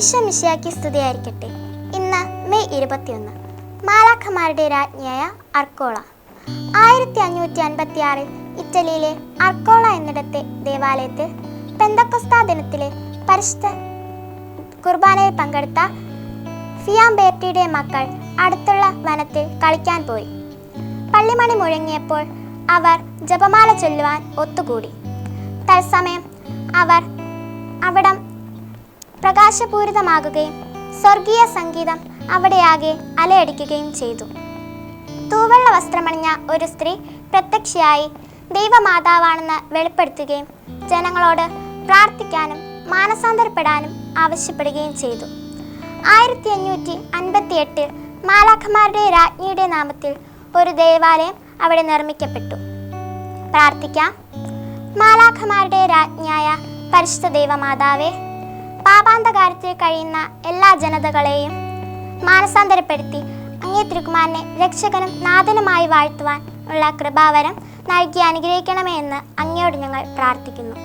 ഈശോ മിശിയാക്കി സ്തുതിയായിരിക്കട്ടെ. ഇന്ന് മെയ് ഇരുപത്തിയൊന്ന്. മാലാഖമാരുടെ രാജ്ഞിയായ അർക്കോള. ആയിരത്തി അഞ്ഞൂറ്റി അൻപത്തി ആറിൽ ഇറ്റലിയിലെ അർക്കോള എന്നിടത്തെ ദേവാലയത്തിൽ പെന്തക്കൊസ്താ ദിനത്തിലെ പരിശുദ്ധ കുർബാനയിൽ പങ്കെടുത്ത ഫിയാംബേർട്ടിയുടെ മക്കൾ അടുത്തുള്ള വനത്തിൽ കളിക്കാൻ പോയി. പള്ളിമണി മുഴങ്ങിയപ്പോൾ അവർ ജപമാല ചൊല്ലുവാൻ ഒത്തുകൂടി. തത്സമയം അവർ അവിടം പ്രകാശപൂരിതമാകുകയും സ്വർഗീയ സംഗീതം അവിടെയാകെ അലയടിക്കുകയും ചെയ്തു. തൂവെള്ള വസ്ത്രമണിഞ്ഞ ഒരു സ്ത്രീ പ്രത്യക്ഷയായി ദൈവമാതാവാണെന്ന് വെളിപ്പെടുത്തുകയും ജനങ്ങളോട് പ്രാർത്ഥിക്കാനും മാനസാന്തരപ്പെടാനും ആവശ്യപ്പെടുകയും ചെയ്തു. ആയിരത്തി അഞ്ഞൂറ്റി അൻപത്തി എട്ടിൽ മാലാഖമാരുടെ രാജ്ഞിയുടെ നാമത്തിൽ ഒരു ദേവാലയം അവിടെ നിർമ്മിക്കപ്പെട്ടു. പ്രാർത്ഥിക്കാം. മാലാഖമാരുടെ രാജ്ഞിയായ പരിശുദ്ധ ദൈവമാതാവേ പാപാന്തകാരത്തിൽ കഴിയുന്ന എല്ലാ ജനതകളെയും മാനസാന്തരപ്പെടുത്തി അങ്ങേ തിരുക്കുമാരനെ രക്ഷകനും നാഥനുമായി വാഴ്ത്തുവാൻ ഉള്ള കൃപാവരം നൽകി അനുഗ്രഹിക്കണമേ എന്ന് അങ്ങയോട് ഞങ്ങൾ പ്രാർത്ഥിക്കുന്നു.